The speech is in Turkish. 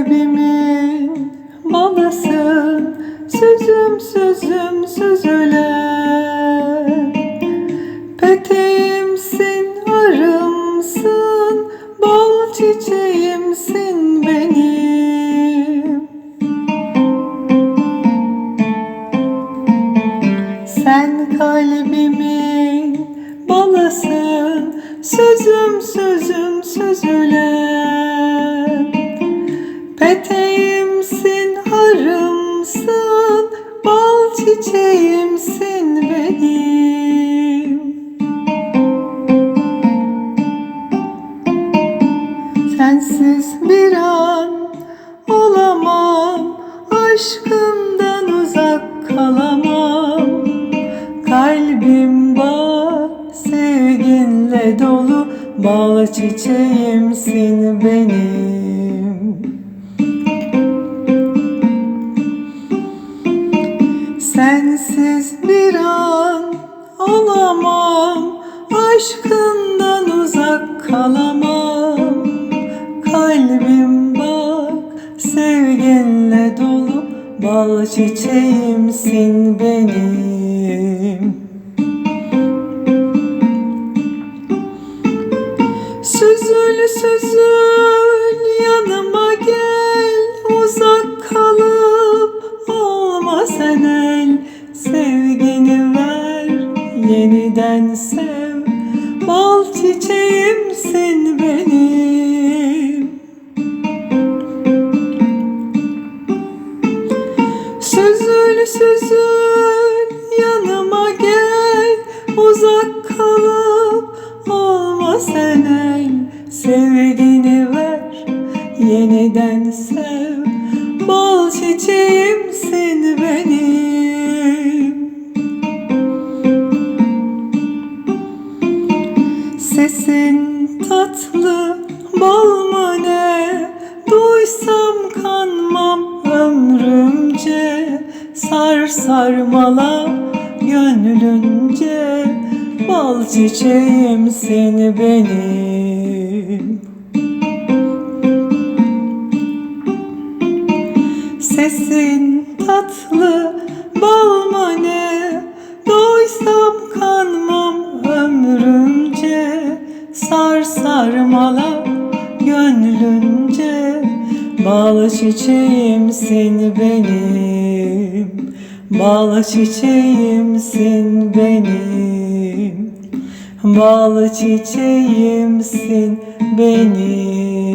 kalbimin balısın Süzüm süzüm süzülen Peteğimsin arımsın Bal çiçeğimsin benim. Sen kalbimin balısın Sözüm sözüm süzülen Sensiz bir an olamam Aşkından uzak kalamam. Kalbim bak sevginle dolu Bal çiçeğimsin benim. Sensiz bir an olamam Aşkından uzak kalamam Kalbim bak sevginle dolu Bal çiçeğimsin benim. Süzül süzül yanıma gel Uzak kalıp olma sen el. Sevgini ver yeniden sev Bal çiçeğimsin benim Süzül yanıma gel. Uzak kalıp olma sen el Sevgini ver yeniden sev. Bal çiçeğimsin benim. Sesin tatlı bal mı ne? Duysam kanmam ömrümce Sar sarmala gönlünce. Bal çiçeğimsin benim. Sesin tatlı bal mı Doysam kanmam ömrümce. Sar sarmala gönlünce. Bal çiçeğimsin benim Bal çiçeğimsin benim. Bal çiçeğimsin benim